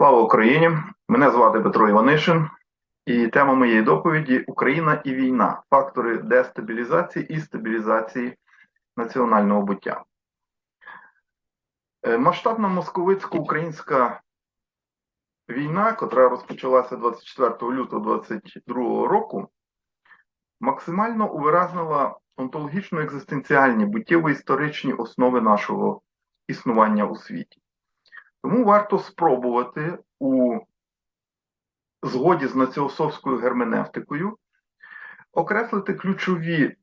Слава Україні! Мене звати Петро Іванишин, і тема моєї доповіді Україна і війна. Фактори дестабілізації і стабілізації національного буття. Е, Масштабна московицько-українська війна, котра розпочалася 24 лютого 2022 року, максимально увиразнила онтологічно-екзистенціальні буттєво-історичні основи нашого існування у світі. Тому варто спробувати у згоді з націосовською герменевтикою окреслити ключові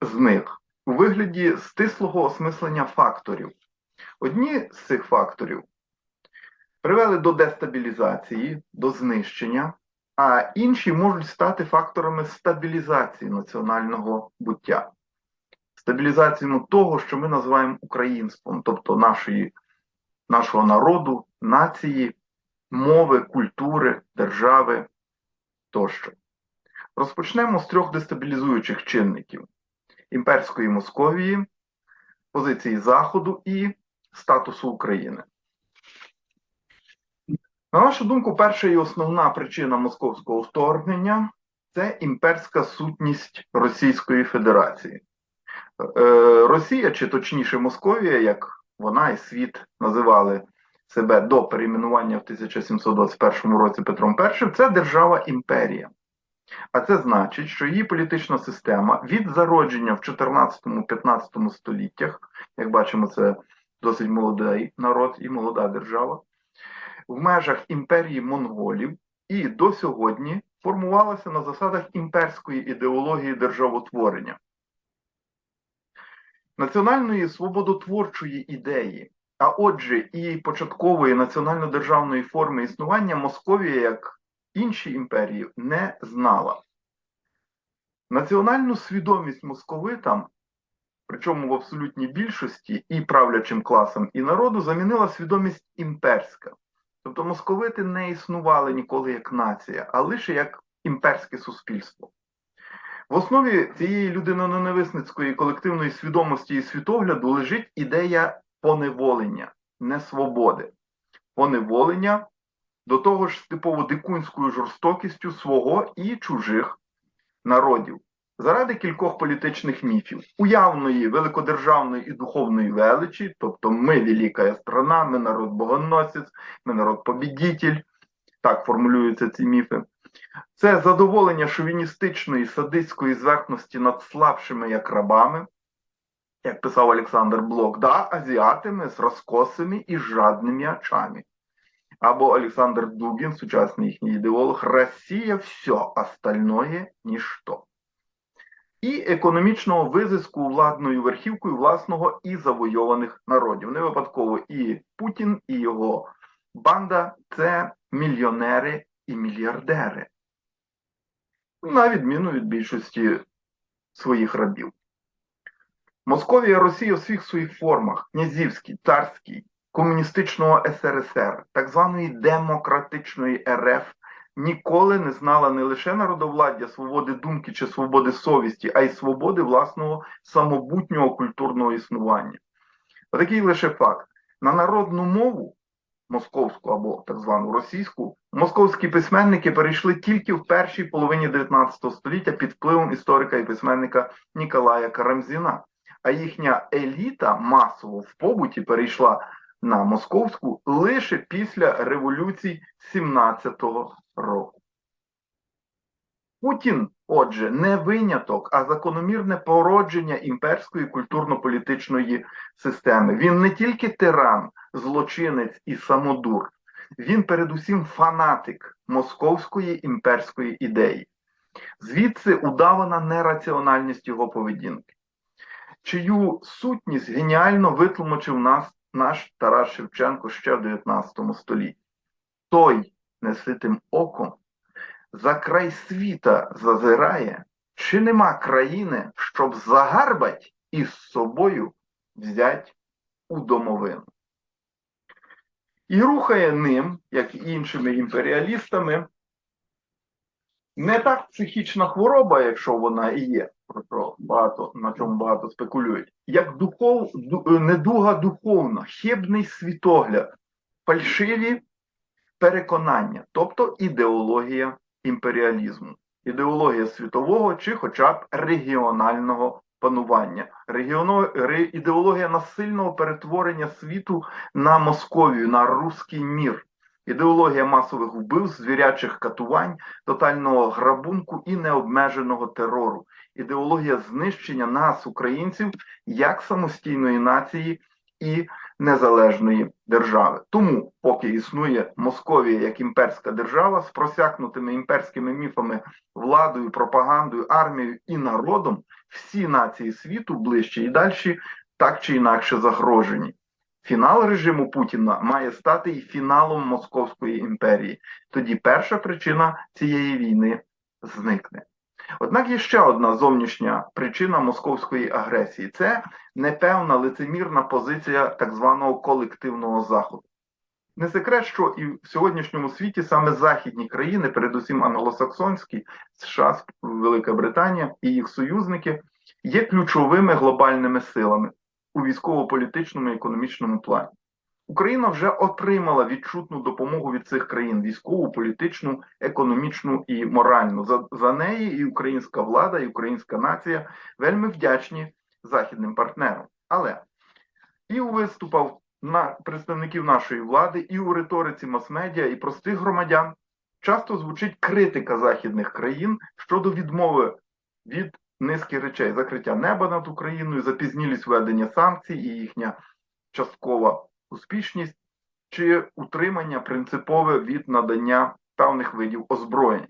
з них у вигляді стислого осмислення факторів. Одні з цих факторів привели до дестабілізації, до знищення, а інші можуть стати факторами стабілізації національного буття. Стабілізацією того, що ми називаємо українством, тобто нашої нашого народу, нації, мови, культури, держави тощо. Розпочнемо з трьох дестабілізуючих чинників: імперської Московії, позиції Заходу і статусу України. На нашу думку, перша і основна причина московського вторгнення це імперська сутність Російської Федерації. Е, Росія, чи точніше Московія, як вона і світ називали себе до перейменування в 1721 році Петром І, це держава імперія. А це значить, що її політична система від зародження в 14-15 століттях, як бачимо, це досить молодий народ і молода держава, в межах імперії монголів і до сьогодні формувалася на засадах імперської ідеології державотворення національної свободотворчої ідеї, а отже, і початкової національно-державної форми існування Московія, як інші імперії, не знала. Національну свідомість московитам, причому в абсолютній більшості і правлячим класам, і народу, замінила свідомість імперська. Тобто московити не існували ніколи як нація, а лише як імперське суспільство. В основі цієї людиноненависницької колективної свідомості і світогляду лежить ідея поневолення, не свободи, поневолення до того ж з типово дикунською жорстокістю свого і чужих народів. Заради кількох політичних міфів, уявної великодержавної і духовної величі, тобто ми велика страна, ми народ богоносець, ми народ побідітель, так формулюються ці міфи. Це задоволення шовіністичної садистської зверхності над слабшими як рабами, як писав Олександр Блок, да, азіатами з розкосими і жадними очами. Або Олександр Дугін, сучасний їхній ідеолог, Росія все, остальное ніщо. І економічного визиску владною верхівкою власного і завойованих народів. Не випадково і Путін, і його банда це мільйонери і мільярдери на відміну від більшості своїх рабів. Московія Росія у всіх своїх формах князівський, царський, комуністичного СРСР, так званої демократичної РФ ніколи не знала не лише народовладдя, свободи думки чи свободи совісті, а й свободи власного самобутнього культурного існування. Такий лише факт: на народну мову московську або так звану російську, московські письменники перейшли тільки в першій половині 19 століття під впливом історика і письменника Ніколая Карамзіна. А їхня еліта масово в побуті перейшла на московську лише після революцій 17-го року. Путін, отже, не виняток, а закономірне породження імперської культурно-політичної системи. Він не тільки тиран, злочинець і самодур, він передусім фанатик московської імперської ідеї. Звідси удавана нераціональність його поведінки, чию сутність геніально витлумачив нас наш Тарас Шевченко ще в 19 столітті. Той неситим оком за край світа зазирає, чи нема країни, щоб загарбать і з собою взять у домовину. І рухає ним, як і іншими імперіалістами, не так психічна хвороба, якщо вона і є, про що багато, на чому багато спекулюють, як духов, недуга духовна, хибний світогляд, фальшиві переконання, тобто ідеологія імперіалізму, ідеологія світового чи хоча б регіонального панування, Регіоно... ре... ідеологія насильного перетворення світу на Московію, на руський мір. Ідеологія масових вбивств, звірячих катувань, тотального грабунку і необмеженого терору, ідеологія знищення нас, українців, як самостійної нації і незалежної держави. Тому, поки існує Московія як імперська держава з просякнутими імперськими міфами, владою, пропагандою, армією і народом, всі нації світу ближче і далі так чи інакше загрожені. Фінал режиму Путіна має стати і фіналом Московської імперії. Тоді перша причина цієї війни зникне. Однак є ще одна зовнішня причина московської агресії це непевна лицемірна позиція так званого колективного заходу. Не секрет, що і в сьогоднішньому світі саме західні країни, передусім англосаксонські, США, Велика Британія і їх союзники, є ключовими глобальними силами у військово-політичному і економічному плані. Україна вже отримала відчутну допомогу від цих країн: військову, політичну, економічну і моральну. За, за неї і українська влада, і українська нація вельми вдячні західним партнерам. Але і у виступах на представників нашої влади, і у риториці мас-медіа, і простих громадян часто звучить критика західних країн щодо відмови від низки речей: закриття неба над Україною, запізнілість введення санкцій і їхня часткова успішність чи утримання принципове від надання певних видів озброєнь.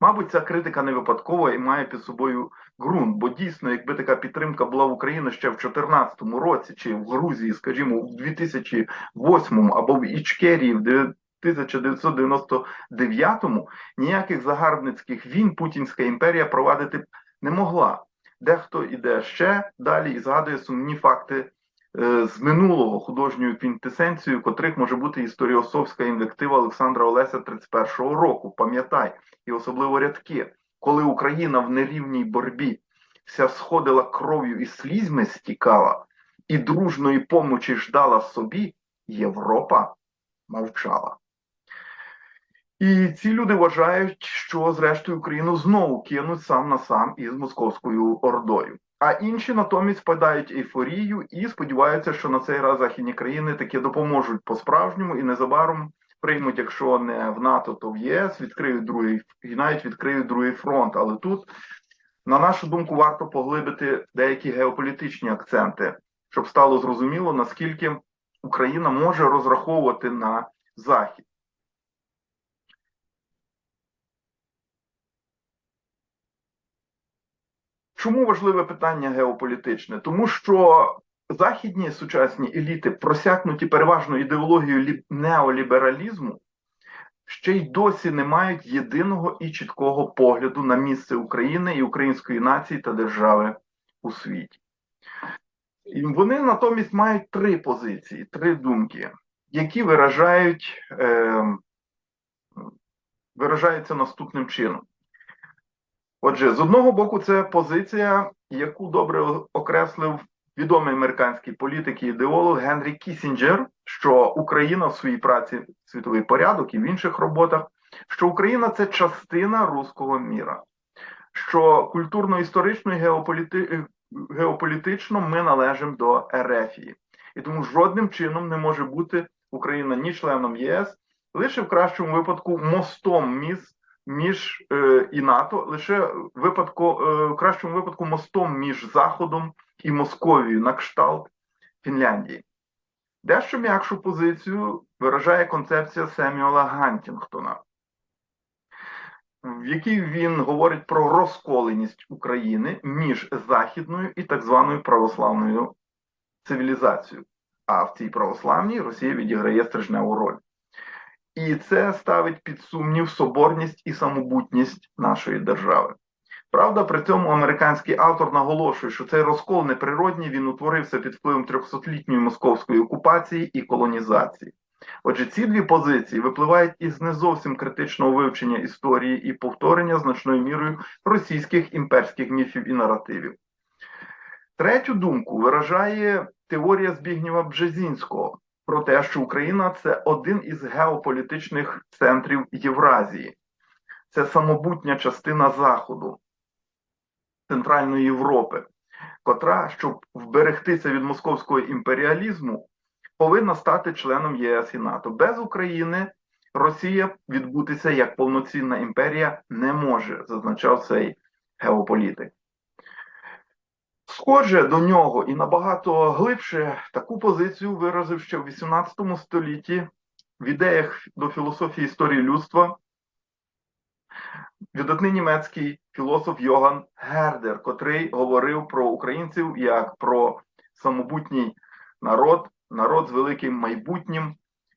Мабуть, ця критика не випадкова і має під собою ґрунт, бо дійсно, якби така підтримка була в Україні ще в 2014 році, чи в Грузії, скажімо, в 2008 або в Ічкерії в 1999-му, ніяких загарбницьких війн Путінська імперія провадити не могла. Дехто іде ще далі і згадує сумні факти з минулого художньою квінтесенцією, котрих може бути історіосовська інвектива Олександра Олеся 31-го року. Пам'ятай, і особливо рядки, коли Україна в нерівній борбі вся сходила кров'ю і слізьми стікала, і дружної помочі ждала собі, Європа мовчала. І ці люди вважають, що зрештою Україну знову кинуть сам на сам із московською ордою. А інші натомість впадають ейфорію і сподіваються, що на цей раз західні країни таки допоможуть по-справжньому і незабаром приймуть, якщо не в НАТО, то в ЄС відкриють другий і навіть відкриють другий фронт. Але тут, на нашу думку, варто поглибити деякі геополітичні акценти, щоб стало зрозуміло, наскільки Україна може розраховувати на Захід. Чому важливе питання геополітичне? Тому що західні сучасні еліти, просякнуті переважно ідеологією неолібералізму, ще й досі не мають єдиного і чіткого погляду на місце України і української нації та держави у світі. І Вони натомість мають три позиції, три думки, які виражають, е, виражаються наступним чином. Отже, з одного боку, це позиція, яку добре окреслив відомий американський політик і ідеолог Генрі Кісінджер, що Україна в своїй праці світовий порядок і в інших роботах, що Україна це частина руського міра, що культурно-історично і геополіти... геополітично ми належимо до Ерефії. І тому жодним чином не може бути Україна ні членом ЄС, лише в кращому випадку мостом міст між е, і НАТО лише випадку, е, в кращому випадку мостом між Заходом і Московією на кшталт Фінляндії. Дещо м'якшу позицію виражає концепція Семюела Гантінгтона, в якій він говорить про розколеність України між західною і так званою православною цивілізацією. А в цій православній Росія відіграє стрижневу роль. І це ставить під сумнів соборність і самобутність нашої держави. Правда, при цьому американський автор наголошує, що цей розкол неприродній він утворився під впливом 300-літньої московської окупації і колонізації. Отже, ці дві позиції випливають із не зовсім критичного вивчення історії і повторення значною мірою російських імперських міфів і наративів. Третю думку виражає теорія Збігнєва Бжезінського, про те, що Україна це один із геополітичних центрів Євразії, це самобутня частина Заходу, Центральної Європи, котра, щоб вберегтися від московського імперіалізму, повинна стати членом єС і НАТО. Без України Росія відбутися як повноцінна імперія не може, зазначав цей геополітик. Схоже до нього і набагато глибше таку позицію виразив ще в 18 столітті в ідеях до філософії історії людства видатний німецький філософ Йоган Гердер, котрий говорив про українців як про самобутній народ, народ з великим майбутнім,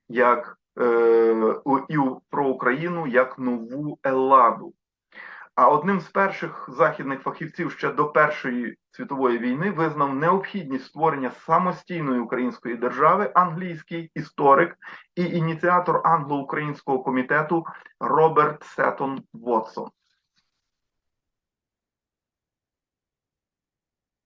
як е, і про Україну як нову Елладу. А одним з перших західних фахівців ще до Першої світової війни визнав необхідність створення самостійної української держави англійський історик і ініціатор англо-українського комітету Роберт Сеттон Вотсон.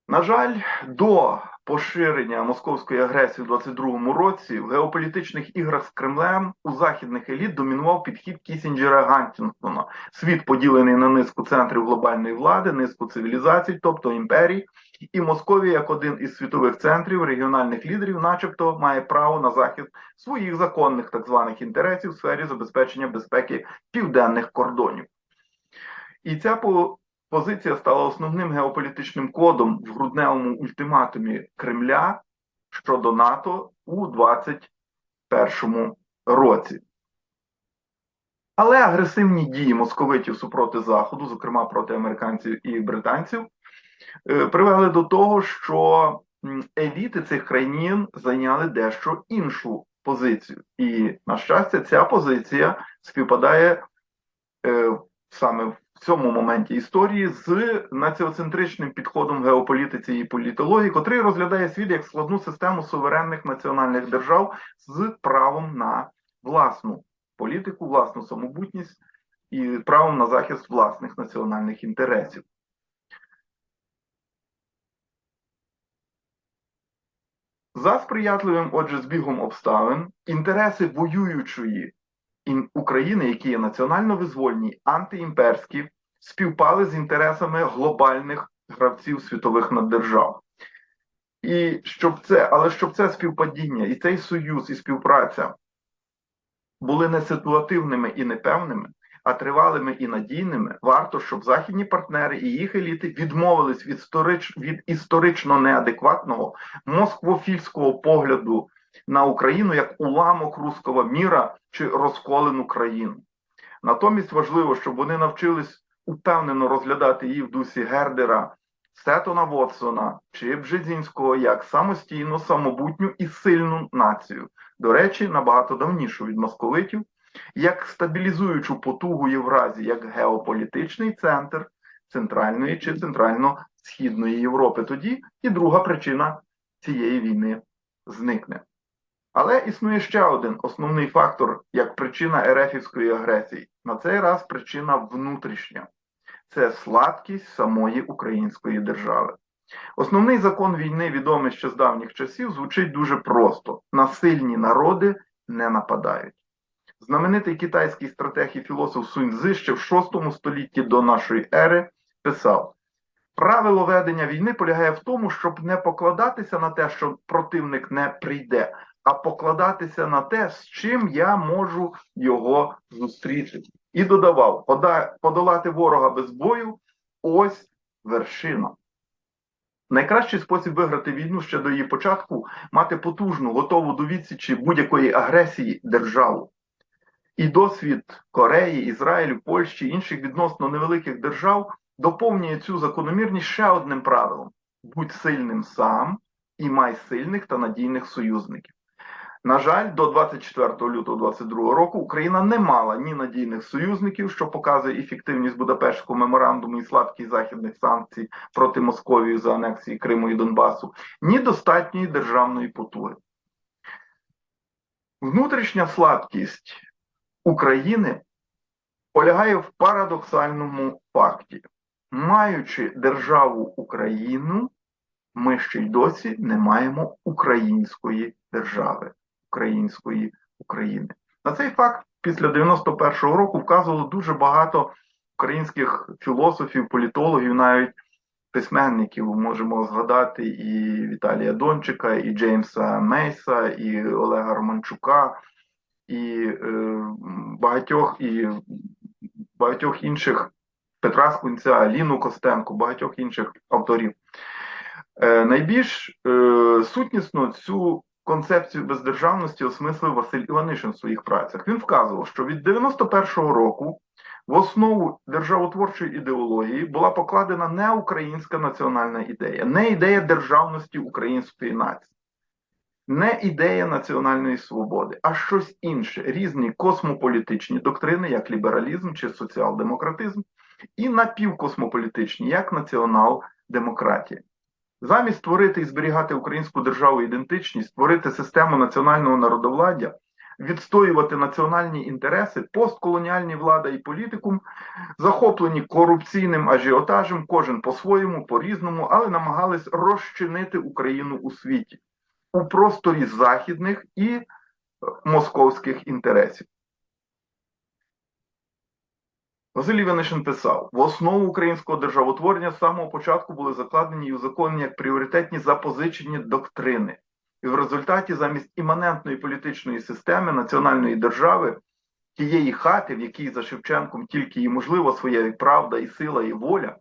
На жаль, до поширення московської агресії в 22-му році в геополітичних іграх з Кремлем у західних еліт домінував підхід Кісінджера Гантінгтона. Світ поділений на низку центрів глобальної влади, низку цивілізацій, тобто імперій, і Московія, як один із світових центрів регіональних лідерів, начебто, має право на захист своїх законних так званих інтересів в сфері забезпечення безпеки південних кордонів. І ця позиція стала основним геополітичним кодом в грудневому ультиматумі Кремля щодо НАТО у 2021 році. Але агресивні дії московитів супроти Заходу, зокрема проти американців і британців, е, привели до того, що еліти цих країн зайняли дещо іншу позицію. І, на щастя, ця позиція співпадає е, саме в цьому моменті історії з націоцентричним підходом геополітиці і політології, котрий розглядає світ як складну систему суверенних національних держав з правом на власну політику, власну самобутність і правом на захист власних національних інтересів. За сприятливим, отже, збігом обставин, інтереси воюючої України, які є національно визвольні, антиімперські, співпали з інтересами глобальних гравців світових наддержав. І щоб це, але щоб це співпадіння, і цей союз, і співпраця були не ситуативними і непевними, а тривалими і надійними, варто, щоб західні партнери і їх еліти відмовились від, історич, від історично неадекватного москвофільського погляду на Україну як уламок руського міра чи розколену країну. Натомість важливо, щоб вони навчились упевнено розглядати її в дусі Гердера, Сетона Вотсона чи Бжезінського як самостійну, самобутню і сильну націю, до речі, набагато давнішу від московитів, як стабілізуючу потугу Євразії, як геополітичний центр Центральної чи Центрально-Східної Європи. Тоді і друга причина цієї війни зникне. Але існує ще один основний фактор як причина ерефівської агресії. На цей раз причина внутрішня це слабкість самої української держави. Основний закон війни, відомий ще з давніх часів, звучить дуже просто: на сильні народи не нападають. Знаменитий китайський стратег і філософ Суньцзи ще в VI столітті до нашої ери писав: правило ведення війни полягає в тому, щоб не покладатися на те, що противник не прийде, а покладатися на те, з чим я можу його зустріти. І додавав: подолати ворога без бою ось вершина. Найкращий спосіб виграти війну ще до її початку мати потужну, готову до відсічі будь-якої агресії державу. І досвід Кореї, Ізраїлю, Польщі інших відносно невеликих держав доповнює цю закономірність ще одним правилом: будь сильним сам і май сильних та надійних союзників. На жаль, до 24 лютого 2022 року Україна не мала ні надійних союзників, що показує ефективність Будапештського меморандуму і слабкість західних санкцій проти Московії за анексії Криму і Донбасу, ні достатньої державної потуги. Внутрішня слабкість України полягає в парадоксальному факті. Маючи державу Україну, ми ще й досі не маємо української держави. Української України. На цей факт після 91-го року вказувало дуже багато українських філософів, політологів, навіть письменників. Можемо згадати і Віталія Дончика, і Джеймса Мейса, і Олега Романчука, і е, багатьох і багатьох інших Петра Скунця, Аліну Костенко, багатьох інших авторів. Е, найбільш е, сутнісно цю концепцію бездержавності осмислив Василь Іванишин в своїх працях. Він вказував, що від 91-го року в основу державотворчої ідеології була покладена не українська національна ідея, не ідея державності української нації, не ідея національної свободи, а щось інше, різні космополітичні доктрини, як лібералізм чи соціал-демократизм, і напівкосмополітичні, як націонал-демократія. Замість створити і зберігати українську державу ідентичність, створити систему національного народовладдя, відстоювати національні інтереси, постколоніальні влада і політикум, захоплені корупційним ажіотажем, кожен по-своєму, по-різному, але намагались розчинити Україну у світі у просторі західних і московських інтересів. Василь Іванишин писав: в основу українського державотворення з самого початку були закладені і узаконені як пріоритетні запозичені доктрини. І в результаті замість іманентної політичної системи національної держави, тієї хати, в якій за Шевченком тільки і можливо своя і правда, і сила, і воля,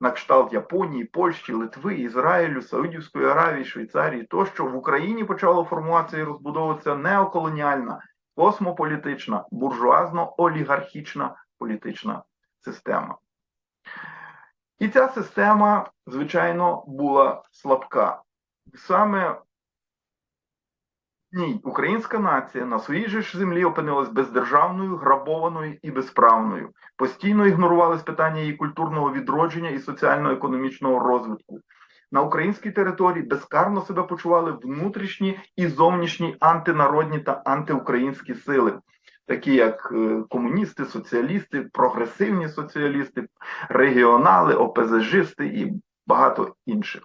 на кшталт Японії, Польщі, Литви, Ізраїлю, Саудівської Аравії, Швейцарії, тощо в Україні почало формуватися і розбудовуватися неоколоніальна, космополітична, буржуазно-олігархічна політична система. І ця система, звичайно, була слабка. Саме ні, українська нація на своїй же ж землі опинилась бездержавною, грабованою і безправною. Постійно ігнорувались питання її культурного відродження і соціально-економічного розвитку. На українській території безкарно себе почували внутрішні і зовнішні антинародні та антиукраїнські сили, такі як е, комуністи, соціалісти, прогресивні соціалісти, регіонали, ОПЗЖисти і багато інших.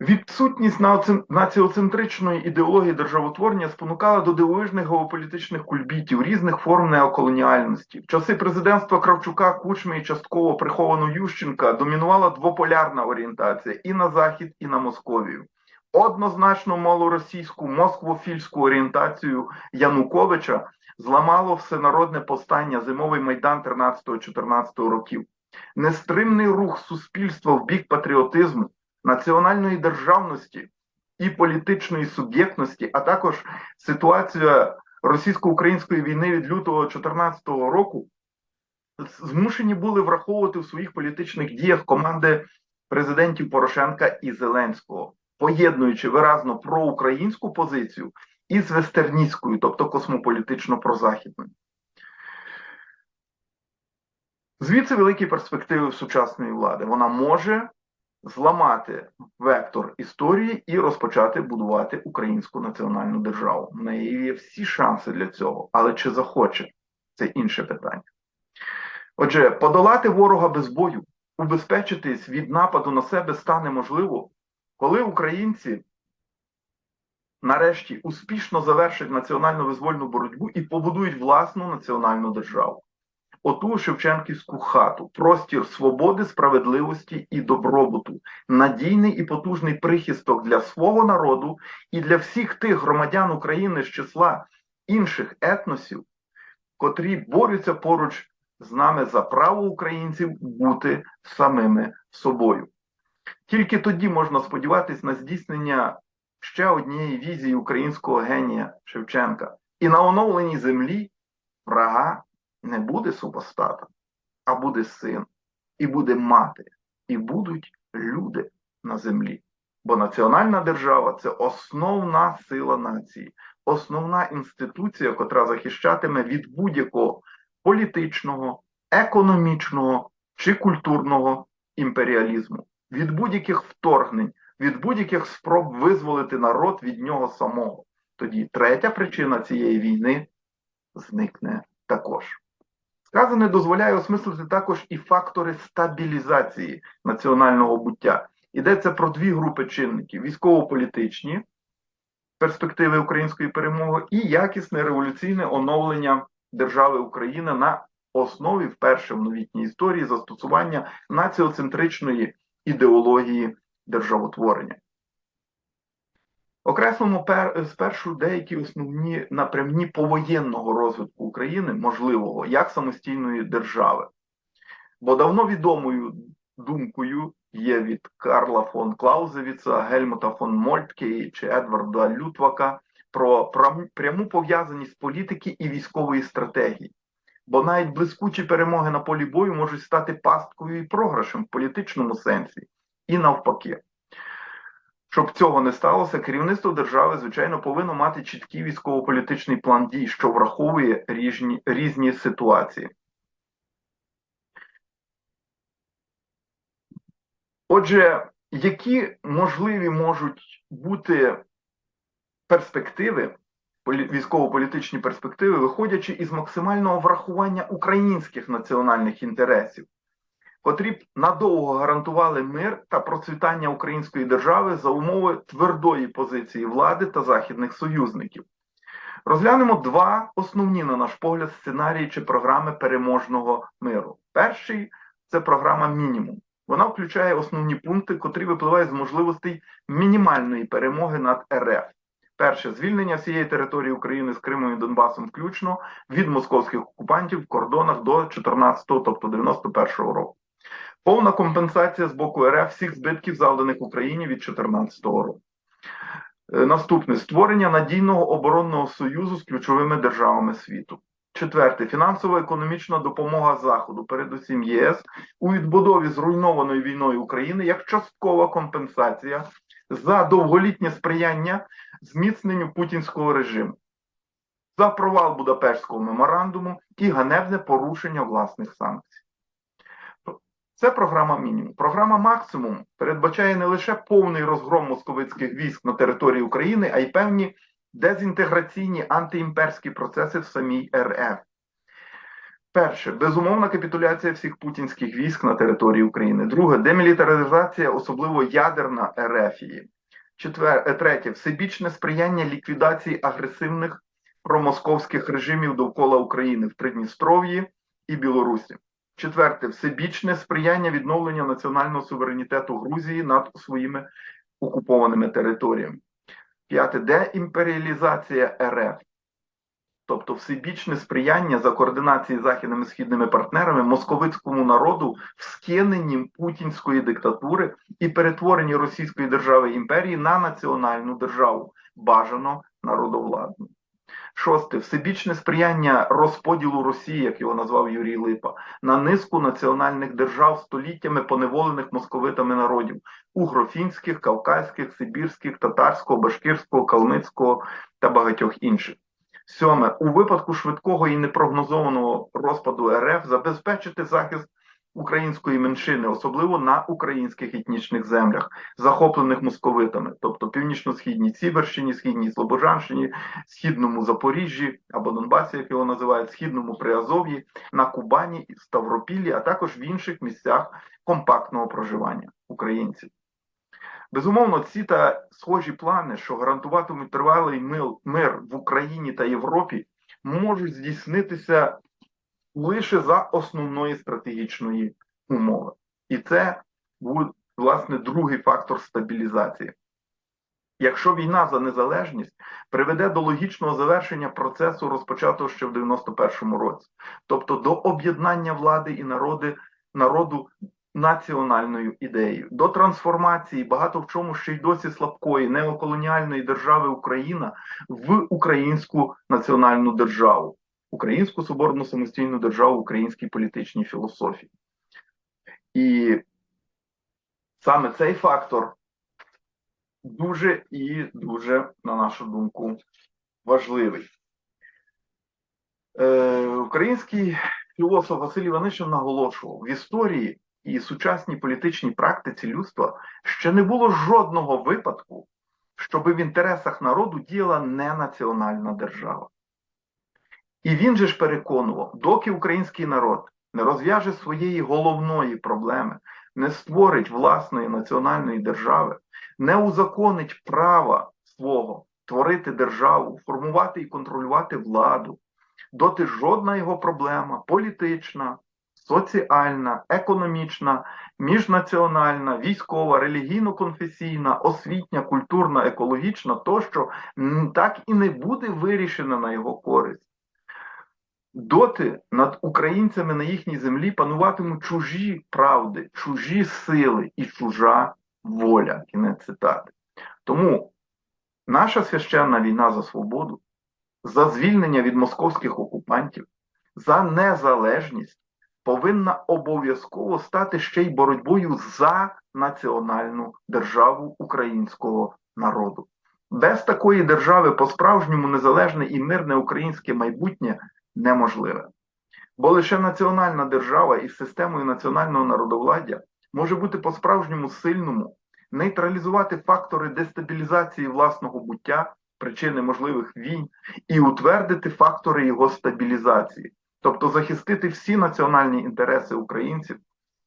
Відсутність націоцентричної ідеології державотворення спонукала до дивовижних геополітичних кульбітів різних форм неоколоніальності. В часи президентства Кравчука, Кучми і частково прихованого Ющенка домінувала двополярна орієнтація і на захід, і на Московію. Однозначно малоросійську москвофільську орієнтацію Януковича зламало всенародне повстання зимовий майдан 13-14 років. Нестримний рух суспільства в бік патріотизму національної державності і політичної суб'єктності, а також ситуація російсько-української війни від лютого 2014 року, змушені були враховувати в своїх політичних діях команди президентів Порошенка і Зеленського, поєднуючи виразно проукраїнську позицію із вестерністською, тобто космополітично прозахідною. Звідси великі перспективи сучасної влади. Вона може зламати вектор історії і розпочати будувати українську національну державу. В неї є всі шанси для цього, але чи захоче це інше питання. Отже, подолати ворога без бою, убезпечитись від нападу на себе стане можливо, коли українці нарешті успішно завершать національно визвольну боротьбу і побудують власну національну державу оту Шевченківську хату, простір свободи, справедливості і добробуту, надійний і потужний прихисток для свого народу і для всіх тих громадян України з числа інших етносів, котрі борються поруч з нами за право українців бути самими собою. Тільки тоді можна сподіватися на здійснення ще однієї візії українського генія Шевченка. І на оновленій землі врага не буде супостата, а буде син, і буде мати, і будуть люди на землі. Бо національна держава це основна сила нації, основна інституція, котра захищатиме від будь-якого політичного, економічного чи культурного імперіалізму, від будь-яких вторгнень, від будь-яких спроб визволити народ від нього самого. Тоді третя причина цієї війни зникне також. Сказане дозволяє осмислити також і фактори стабілізації національного буття, Йдеться про дві групи чинників: військово-політичні перспективи української перемоги і якісне революційне оновлення держави Україна на основі вперше в новітній історії застосування націоцентричної ідеології державотворення. Окреслимо пер, спершу деякі основні напрямні повоєнного розвитку України, можливого як самостійної держави. Бо давно відомою думкою є від Карла фон Клаузевіца, Гельмута фон Мольтке чи Едварда Лютвака про пряму пов'язаність політики і військової стратегії. Бо навіть блискучі перемоги на полі бою можуть стати пасткою і програшем в політичному сенсі, і навпаки. Щоб цього не сталося, керівництво держави, звичайно, повинно мати чіткий військово-політичний план дій, що враховує різні, різні ситуації. Отже, які можливі можуть бути перспективи, військово-політичні перспективи, виходячи із максимального врахування українських національних інтересів, котрі б надовго гарантували мир та процвітання української держави за умови твердої позиції влади та західних союзників. Розглянемо два основні, на наш погляд, сценарії чи програми переможного миру. Перший це програма мінімум. Вона включає основні пункти, котрі випливають з можливостей мінімальної перемоги над РФ. Перше звільнення всієї території України з Кримом і Донбасом, включно від московських окупантів в кордонах до 14-го, тобто 91-го року. Повна компенсація з боку РФ всіх збитків, завданих Україні від 2014 року. Е, наступне створення надійного оборонного союзу з ключовими державами світу. Четверте фінансово-економічна допомога Заходу, передусім ЄС, у відбудові зруйнованої війною України як часткова компенсація за довголітнє сприяння зміцненню путінського режиму, за провал Будапештського меморандуму і ганебне порушення власних санкцій. Це програма мінімум. Програма максимум передбачає не лише повний розгром московицьких військ на території України, а й певні дезінтеграційні антиімперські процеси в самій РФ. Перше, безумовна капітуляція всіх путінських військ на території України. Друге, демілітаризація, особливо ядерна РФії. Четвер... Е, третє, всебічне сприяння ліквідації агресивних промосковських режимів довкола України в Придністров'ї і Білорусі. Четверте, всебічне сприяння відновлення національного суверенітету Грузії над своїми окупованими територіями. П'яте деімперіалізація РФ, тобто всебічне сприяння за координації з західними східними партнерами московицькому народу в скиненні путінської диктатури і перетворенні Російської держави імперії на національну державу, бажано народовладну. Шосте всебічне сприяння розподілу Росії, як його назвав Юрій Липа, на низку національних держав століттями поневолених московитами народів угрофінських, кавказьких, сибірських, татарського, башкирського, калмицького та багатьох інших. Сьоме у випадку швидкого і непрогнозованого розпаду РФ забезпечити захист української меншини, особливо на українських етнічних землях, захоплених московитами, тобто північно-східній Сіверщині, східній Слобожанщині, східному Запоріжжі або Донбасі, як його називають, східному Приазов'ї, на Кубані, Ставропіллі, а також в інших місцях компактного проживання українців. Безумовно, ці та схожі плани, що гарантуватимуть тривалий мир в Україні та Європі, можуть здійснитися лише за основної стратегічної умови. І це буде, власне, другий фактор стабілізації. Якщо війна за незалежність приведе до логічного завершення процесу, розпочатого ще в 91-му році, тобто до об'єднання влади і народи, народу національною ідеєю, до трансформації багато в чому ще й досі слабкої неоколоніальної держави Україна в українську національну державу, українську соборну самостійну державу українській політичній філософії. І саме цей фактор дуже і дуже, на нашу думку, важливий. Е, Український філософ Василь Іванишин наголошував, в історії і сучасній політичній практиці людства ще не було жодного випадку, щоб в інтересах народу діяла не національна держава. І він же ж переконував, доки український народ не розв'яже своєї головної проблеми, не створить власної національної держави, не узаконить права свого творити державу, формувати і контролювати владу, доти жодна його проблема політична, соціальна, економічна, міжнаціональна, військова, релігійно-конфесійна, освітня, культурна, екологічна, тощо так і не буде вирішена на його користь. Доти над українцями на їхній землі пануватимуть чужі правди, чужі сили і чужа воля. Кінець цитати. Тому наша священна війна за свободу, за звільнення від московських окупантів, за незалежність повинна обов'язково стати ще й боротьбою за національну державу українського народу. Без такої держави по-справжньому незалежне і мирне українське майбутнє неможливе. Бо лише національна держава із системою національного народовладдя може бути по-справжньому сильному, нейтралізувати фактори дестабілізації власного буття, причини можливих війн, і утвердити фактори його стабілізації, тобто захистити всі національні інтереси українців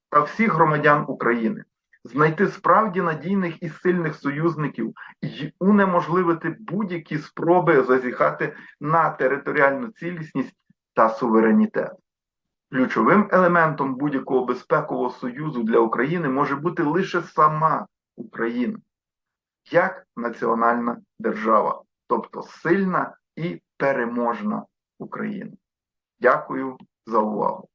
та всіх громадян України, знайти справді надійних і сильних союзників і унеможливити будь-які спроби зазіхати на територіальну цілісність та суверенітет. Ключовим елементом будь-якого безпекового союзу для України може бути лише сама Україна як національна держава, тобто сильна і переможна Україна. Дякую за увагу.